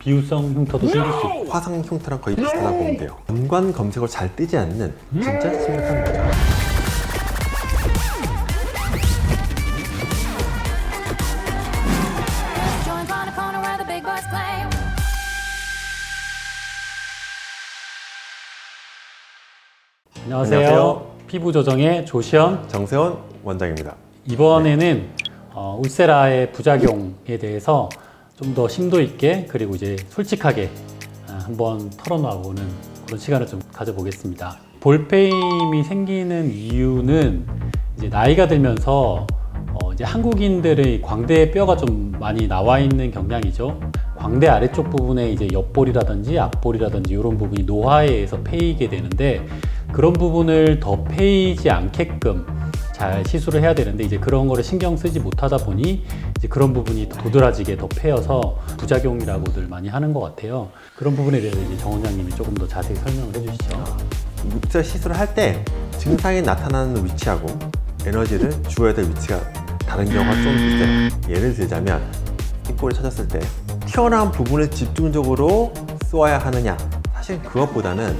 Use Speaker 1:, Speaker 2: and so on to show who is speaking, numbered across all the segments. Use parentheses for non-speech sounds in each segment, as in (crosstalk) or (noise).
Speaker 1: 비유성 흉터도 생길 수 있고
Speaker 2: 화상 흉터랑 거의 비슷하다고 보면 돼요. 연관 검색어를 잘 뜨지 않는 진짜 심각한 문제.
Speaker 3: Joints on a corner where the big boys play.
Speaker 1: 안녕하세요.
Speaker 2: 안녕하세요.
Speaker 1: 피부 조정의 조시현
Speaker 2: 정세원 원장입니다.
Speaker 1: 이번에는 어, 울세라의 부작용에 대해서 좀 더 심도 있게 그리고 이제 솔직하게 아, 한번 털어놔보는 그런 시간을 좀 가져보겠습니다. 볼페임이 생기는 이유는 이제 나이가 들면서 어, 이제 한국인들의 광대 뼈가 좀 많이 나와 있는 경향이죠. 광대 아래쪽 부분에 이제 옆볼이라든지 앞볼이라든지 이런 부분이 노화에 의해서 패이게 되는데 그런 부분을 더 패이지 않게끔 잘 시술을 해야 되는데 이제 그런 거를 신경 쓰지 못하다 보니 이제 그런 부분이 도드라지게 더 패여서 부작용이라고들 많이 하는 것 같아요. 그런 부분에 대해서 이제 정 원장님이 조금 더 자세히 설명을 해주시죠.
Speaker 2: 육자 시술을 할 때 증상이 나타나는 위치하고 에너지를 주어야 될 위치가 다른 경우가 좀 있어요. 예를 들자면 흰꼬리 찾았을 때 튀어나온 부분을 집중적으로 쏘아야 하느냐 사실 그것보다는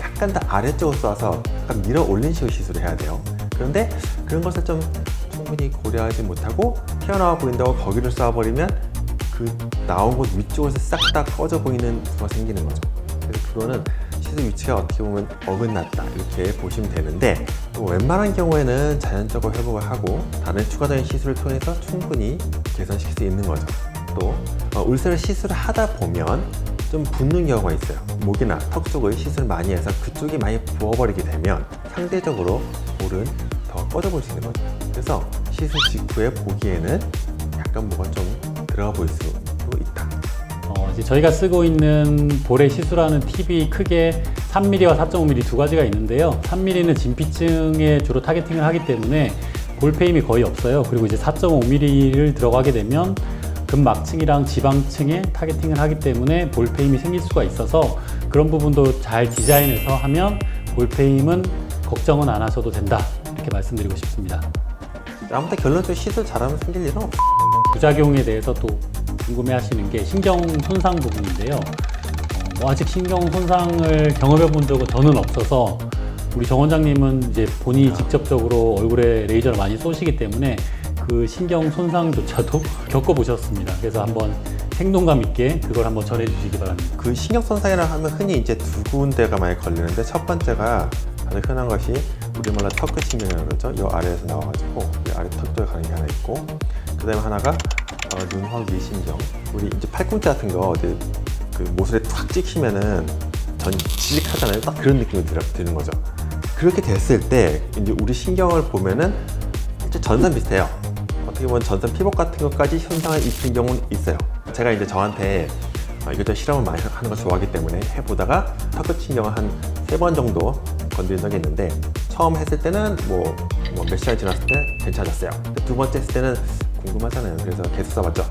Speaker 2: 약간 더 아래쪽으로 쏘아서 약간 밀어 올린 식으로 시술을 해야 돼요. 그런데 그런 것을 좀 충분히 고려하지 못하고 튀어나와 보인다고 거기를 쏘아버리면 그 나온 곳 위쪽에서 싹 다 꺼져 보이는 수가 생기는 거죠. 그래서 그거는 시술 위치가 어떻게 보면 어긋났다 이렇게 보시면 되는데 또 웬만한 경우에는 자연적으로 회복을 하고 다른 추가적인 시술을 통해서 충분히 개선시킬 수 있는 거죠. 또 어, 울cer을 시술을 하다 보면 좀 붓는 경우가 있어요. 목이나 턱 쪽을 시술 많이 해서 그쪽이 많이 부어버리게 되면 상대적으로 볼은 더 꺼져 보일 수 있는 거죠. 그래서 시술 직후에 보기에는 약간 뭐가 좀 들어가 보일 수도 있다.
Speaker 1: 어, 이제 저희가 쓰고 있는 볼에 시술하는 팁이 크게 3mm와 4.5mm 두 가지가 있는데요. 3mm는 진피층에 주로 타겟팅을 하기 때문에 볼페임이 거의 없어요. 그리고 이제 4.5mm를 들어가게 되면 근막층이랑 지방층에 타겟팅을 하기 때문에 볼페임이 생길 수가 있어서 그런 부분도 잘 디자인해서 하면 볼페임은 걱정은 안 하셔도 된다. 이렇게 말씀드리고 싶습니다.
Speaker 2: 아무튼 결론적으로 시술 잘하면 생길 일은 없어.
Speaker 1: 부작용에 대해서 또 궁금해 하시는 게 신경 손상 부분인데요. 어, 뭐 아직 신경 손상을 경험해 본 적은 저는 없어서 우리 정 원장님은 이제 본인이 직접적으로 얼굴에 레이저를 많이 쏘시기 때문에 그 신경 손상조차도 (laughs) 겪어보셨습니다. 그래서 한번 생동감 있게 그걸 한번 전해주시기 바랍니다.
Speaker 2: 그 신경 손상이라 하면 흔히 이제 두 군데가 많이 걸리는데 첫 번째가 가장 흔한 것이 우리말로 턱끝 신경이라고 그러죠. 이 아래에서 나와가지고 이 아래 턱 쪽에 가는 게 하나 있고 그 다음에 하나가 어, 눈화 위신경. 우리 이제 팔꿈치 같은 거 어디 그 모서리에 툭 찍히면은 전 지직하잖아요. 딱 그런 느낌이 들, 드는 거죠. 그렇게 됐을 때 이제 우리 신경을 보면은 이제 전선 비슷해요. 어떻게 보면 전선 피복 같은 것까지 현상을 입힌 경우는 있어요. 제가 이제 저한테 어, 이것저것 실험을 많이 하는 걸 좋아하기 때문에 해보다가 턱끝 신경을 한 세 번 정도 건드린 적이 있는데 처음 했을 때는 뭐, 뭐 몇 시간 지났을 때 괜찮았어요. 두 번째 했을 때는 궁금하잖아요. 그래서 계속 써봤죠.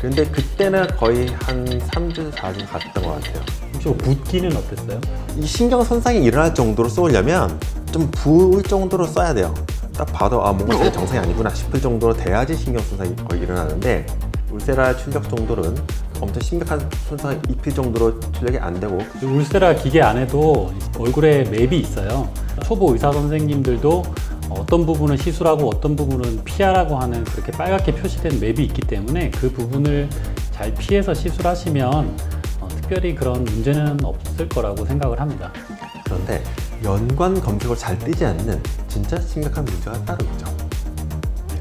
Speaker 2: 근데 그때는 거의 한 3주, 4주 갔던 것 같아요.
Speaker 1: 혹시 뭐 붓기는 어땠어요?
Speaker 2: 이 신경 손상이 일어날 정도로 쏘려면 좀 부을 정도로 써야 돼요. 딱 봐도 아 뭔가 제 정상이 아니구나 싶을 정도로 돼야지 신경 손상이 거의 일어나는데 울세라 출력 정도는 엄청 심각한 손상을 입힐 정도로 출력이 안 되고
Speaker 1: 이 울세라 기계 안에도 얼굴에 맵이 있어요. 초보 의사 선생님들도 어떤 부분은 시술하고 어떤 부분은 피하라고 하는 그렇게 빨갛게 표시된 맵이 있기 때문에 그 부분을 잘 피해서 시술하시면 어, 특별히 그런 문제는 없을 거라고 생각을 합니다.
Speaker 2: 그런데 연관 검색어를 잘 뜨지 않는 진짜 심각한 문제가 따로 있죠.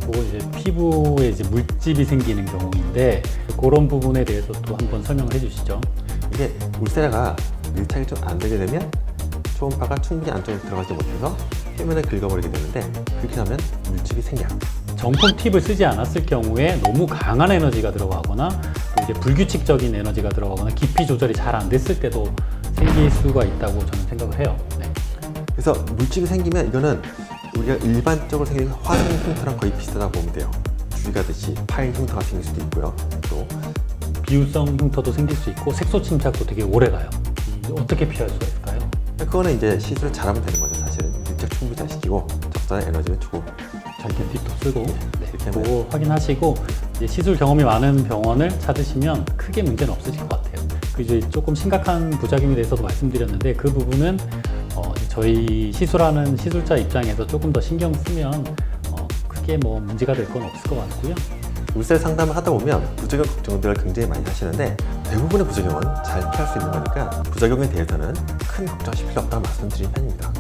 Speaker 1: 그거 이제 피부에 이제 물집이 생기는 경우인데 그런 부분에 대해서 또 한번 설명을 해주시죠.
Speaker 2: 이게 울세라가 밀착이 좀 안 되게 되면 초음파가 충분히 안쪽으로 들어가지 못해서 표면을 긁어버리게 되는데 그렇게 하면 물집이 생겨요.
Speaker 1: 정품 팁을 쓰지 않았을 경우에 너무 강한 에너지가 들어가거나 또 이제 불규칙적인 에너지가 들어가거나 깊이 조절이 잘 안 됐을 때도 생길 수가 있다고 저는 생각을 해요. 네.
Speaker 2: 그래서 물집이 생기면 이거는 우리가 일반적으로 생기는 화상 흉터랑 거의 비슷하다고 보면 돼요. 줄 가듯이 파인 흉터가 생길 수도 있고요. 또
Speaker 1: 비유성 흉터도 생길 수 있고 색소 침착도 되게 오래 가요. 어떻게 피할 수가 있을까요?
Speaker 2: 그거는 이제 시술을 잘하면 되는 거죠. 사실은 밀착 충분히 잘 시키고 적절한 에너지를 주고
Speaker 1: 절대 팁도 쓰고 네,
Speaker 2: 이렇게
Speaker 1: 보고 확인하시고 이제 시술 경험이 많은 병원을 찾으시면 크게 문제는 없으실 것 같아요. 그 이제 조금 심각한 부작용에 대해서도 말씀드렸는데 그 부분은 어, 저희 시술하는 시술자 입장에서 조금 더 신경 쓰면 어, 크게 뭐 문제가 될 건 없을 것 같고요.
Speaker 2: 울cer 상담을 하다 보면 부작용 걱정들을 굉장히 많이 하시는데 대부분의 부작용은 잘 피할 수 있는 거니까 부작용에 대해서는 큰 걱정하실 필요 없다는 말씀드린 편입니다.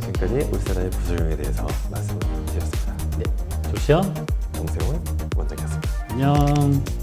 Speaker 2: 지금까지 울세라의 부작용에 대해서 말씀을 드렸습니다.
Speaker 1: 네, 조시연
Speaker 2: 동세훈 원장이었습니다.
Speaker 1: 안녕.